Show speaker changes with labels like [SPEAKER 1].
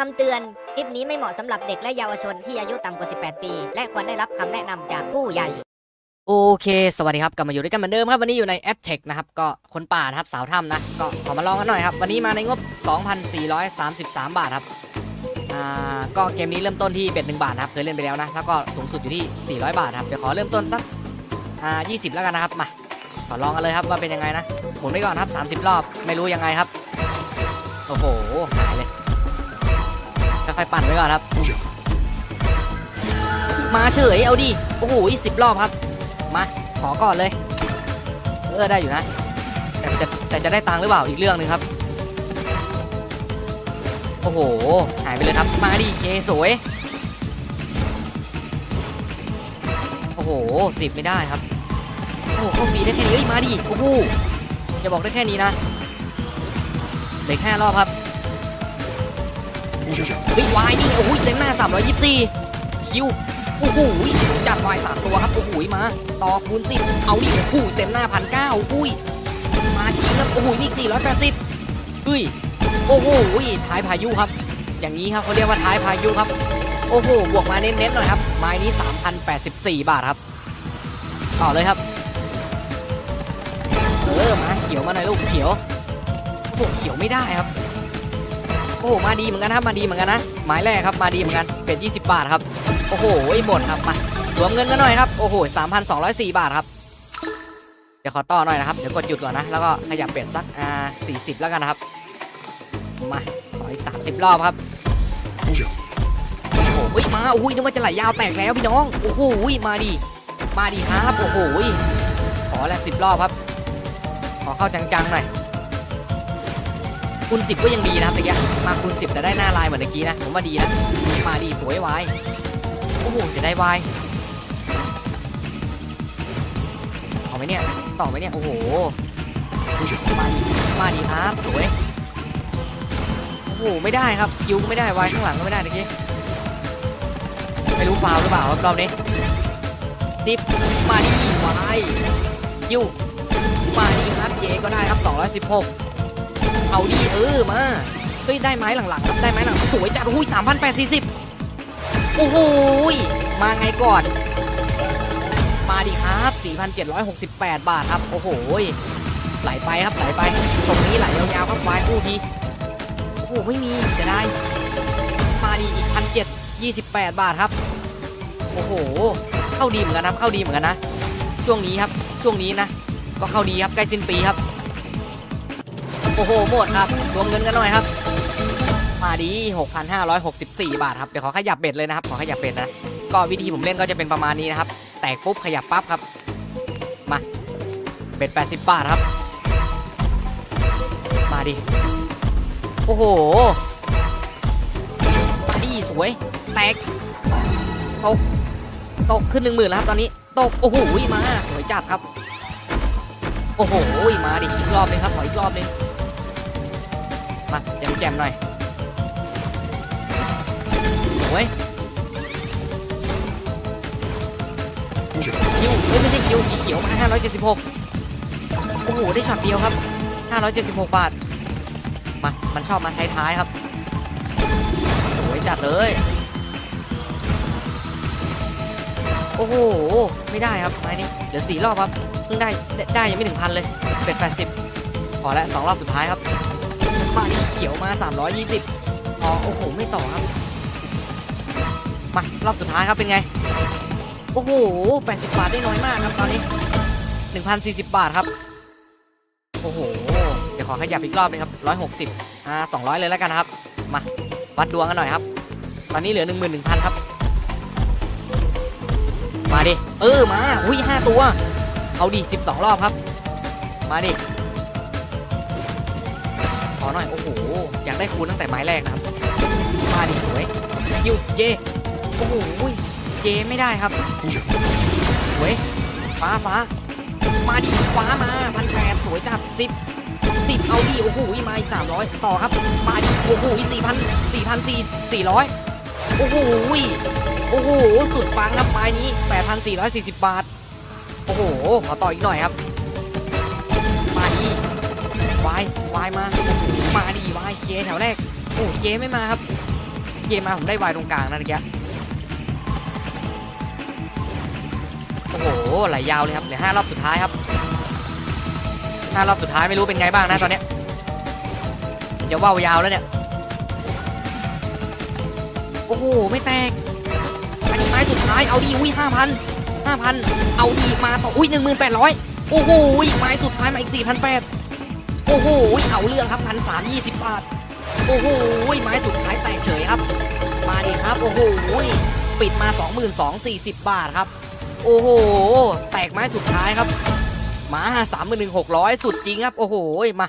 [SPEAKER 1] คำเตือน คลิปนี้ไม่เหมาะสำหรับเด็กและเยาวชนที่อายุต่ำกว่า 18 ปี และควรได้รับคำแนะนำจากผู้ใหญ่
[SPEAKER 2] โอเค สวัสดีครับ กลับมาอยู่ด้วยกันเหมือนเดิมครับ วันนี้อยู่ใน a d t e c h นะครับ ก็คนป่านะครับ สาวถ้ำนะ ก็ขอมาลองกันหน่อยครับ วันนี้มาในงบ 2,433 บาทครับ อ่า ก็เกมนี้เริ่มต้นที่เบ็ด1บาทนะครับ เคยเล่นไปแล้วนะ แล้วก็สูงสุดอยู่ที่ 400 บาทครับ เดี๋ยวขอเริ่มต้นสัก อ่า 20 แล้วกันนะครับ มา ขอลองกันเลยครับว่าเป็นยังไงนะหมุนไปก่อนครับ 30 รอบ ไม่รู้ยังไงครับ โอ้โห หายเลย อยปั่นไปก่อนครับ มาเฉยเอาดิโอ้โหสิบรอบครับ มาขอก่อนเลยเออได้อยู่นะแต่จะแต่จะได้ตังค์หรือเปล่าอีกเรื่องหนึ่งครับ โอ้โห หายไปเลยครับ มาดิเคสวย โอ้โหสิบไม่ได้ครับ โอ้โหเข้าฟรีได้แค่นี้เอ้ยมาดิโอ้โหอย่าบอกได้แค่นี้นะเหลืออกห้ารอบครับ เฮ้ยวายนี่ไงโอ้โหเต็มหน้า 324 คิวโอ้โหจัดวายสามตัวครับโอ้โหมาต่อคูณสิบเอาดิโอ้โหเต็มหน้าพันเก้าอุ้ยมาจริงครับโอ้โหมีอีกสี่ร้อยแปดสิบเฮ้ยโอ้โหท้ายพายุครับ อย่างนี้ครับเขาเรียกว่าท้ายพายุครับ โอ้โหบวกมาเน้นๆหน่อยครับไม้นี้3,084บาทครับ ต่อเลยครับเออมาเขียวมาหน่อยลูกเขียวโอ้โหเขียวไม่ได้ครับ โอ้โหมาดีเหมือนกันครับมาดีเหมือนกันนะไม้แรกครับมาดีเหมือนกันเป็ด20 บาทครับโอ้โหหมดครับมารวมเงินกันหน่อยครับโอ้โห3,204 บาทครับเดี๋ยวขอต่อหน่อยนะครับเดี๋ยวกดหยุดก่อนนะแล้วก็ขยับเป็ดสักอ่า40 แล้วกันนะครับมาขออีก 30 รอบครับโอ้โหมาโอ้ยนึกว่าจะไหลยาวแตกแล้วพี่น้องโอ้โหมาดี มาดีครับโอ้โหขอละสิบรอบครับ ขอเข้าจังๆหน่อย คูณสิบก็ยังดีนะครับตะกี้มาคูณสิบแต่ได้หน้าลายเหมือนเมื่อกี้นะ ผมว่าดีนะ มาดีสวยวายโอ้โหเสียดายวายต่อไหมเนี่ยต่อไหมเนี่ยโอ้โหมาดีมาดีครับสวยโอ้โหไม่ได้ครับคิวก็ไม่ได้วายข้างหลังก็ไม่ได้ตะกี้ไม่รู้ฟาวหรือเปล่าครับรอบนี้ดิบมาดีวายคิวมาดีครับเจก็ได้ครับ216 เอาดีเออมาเฮ้ยได้ไม้หลังๆครับได้ไม้หลังสวยจัดอุ้ย3,840โอ้โหยมาไงก่อน มาดีครับ 4,768 บาทครับ โอ้โหยไหลไปครับไหลไปส่งนี้ไหลยาวๆครับวายคู่ทีโอ้โหไม่มีเสียดายมาดีอีก1,728บาทครับ โอ้โห เข้าดีเหมือนกันครับ เข้าดีเหมือนกันนะ ช่วงนี้ครับ ช่วงนี้นะ ก็เข้าดีครับ ใกล้สิ้นปีครับ โอ้โหหมดครับรวมเงินกันหน่อยครับ มาดี 6,564 บาทครับเดี๋ยวขอขยับเบ็ดเลยนะครับขอขยับเบ็ดนะก็วิธีผมเล่นก็จะเป็นประมาณนี้นะครับ แตกปุ๊บขยับปั๊บครับ มาเบ็ด 80 บาทครับ มาดิ โอ้โหมาดีสวย แตกตกตกขึ้นหนึ่งหมื่นแล้วครับตอนนี้ ตก โอ้โห มา สวยจัดครับ โอ้โห มาดิ อีกรอบหนึงครับ ขออีกรอบหนึง มาแจมแจมๆหน่อยโอ้ยคิวเอ้ยไม่ใช่คิวสีเขียวมา576 โอ้โห ได้ช็อตเดียวครับ 576 บาท มา มันชอบมาท้ายๆครับโอ้ยจัดเลย โอ้โห ไม่ได้ครับไม้นี้เหลือสี่รอบครับ เพิ่งได้ ได้ยังไม่ถึงพันเลย เป็ด80พอแล้วสองรอบสุดท้ายครับ มาดีเขียวมา 320อ๋อโอ้โห ไม่ต่อครับ มารอบสุดท้ายครับเป็นไง โอ้โห 80 บาทได้น้อยมากครับตอนนี้ 1,040 บาทครับ โอ้โห เดี๋ยวขอขยับอีกรอบนึงครับ 160 อ่า 200 เลยแล้วกันครับ มาวัดดวงกันหน่อยครับ ตอนนี้เหลือ 11,000 ครับ มาดิ เออ มา อุ้ย5ตัว เอาดิ 12 รอบครับ มาดิ หน่อย โอ้โห อยากได้คูณตั้งแต่ไม้แรกนะครับมาดิสวยยูเจ โอ้โหเจไม่ได้ครับสวยฟ้าฟ้ามาดิฟ้ามาพันแปดสวยจัดสิบสิบเอาดิโอ้โหมาอีกสามร้อยต่อครับ มาดิโอ้โหสี่พันสี่พันสี่สี่ร้อยโอ้โหโอ้โห สุดปังครับไม้นี้แปดพันสี่ร้อยสี่สิบบาท โอ้โห ขอต่ออีกหน่อยครับ วายวายมา มาดีวายเคแถวแรก โอ้เคไม่มาครับเกมาผมได้วายตรงกลางนะตะเกียโอ้โหไหลยาวเลยครับเหลือห้ารอบสุดท้ายครับห้ารอบสุดท้ายไม่รู้เป็นไงบ้างนะตอนเนี้ยจะว่าวยาวแล้วเนี่ยโอ้โหไม่แตกอันนี้ไม้สุดท้ายเอาดีอุ้ยห้าพันห้าพันเอาดีมาต่ออุ้ยหนึ่งหมื่นแปดร้อยโอ้โหไม้สุดท้ายมาอีกสี่พันแปด โอ้โหเอาเรื่องครับพันสามยี่สิบบาท โอ้โหไม้สุดท้ายแตกเฉยครับ มาดิครับ โอ้โหปิดมา2 2 4 0บาทครับ โอ้โห แตกไม้สุดท้ายครับ มา31,600สุดจริงครับ โอ้โหมา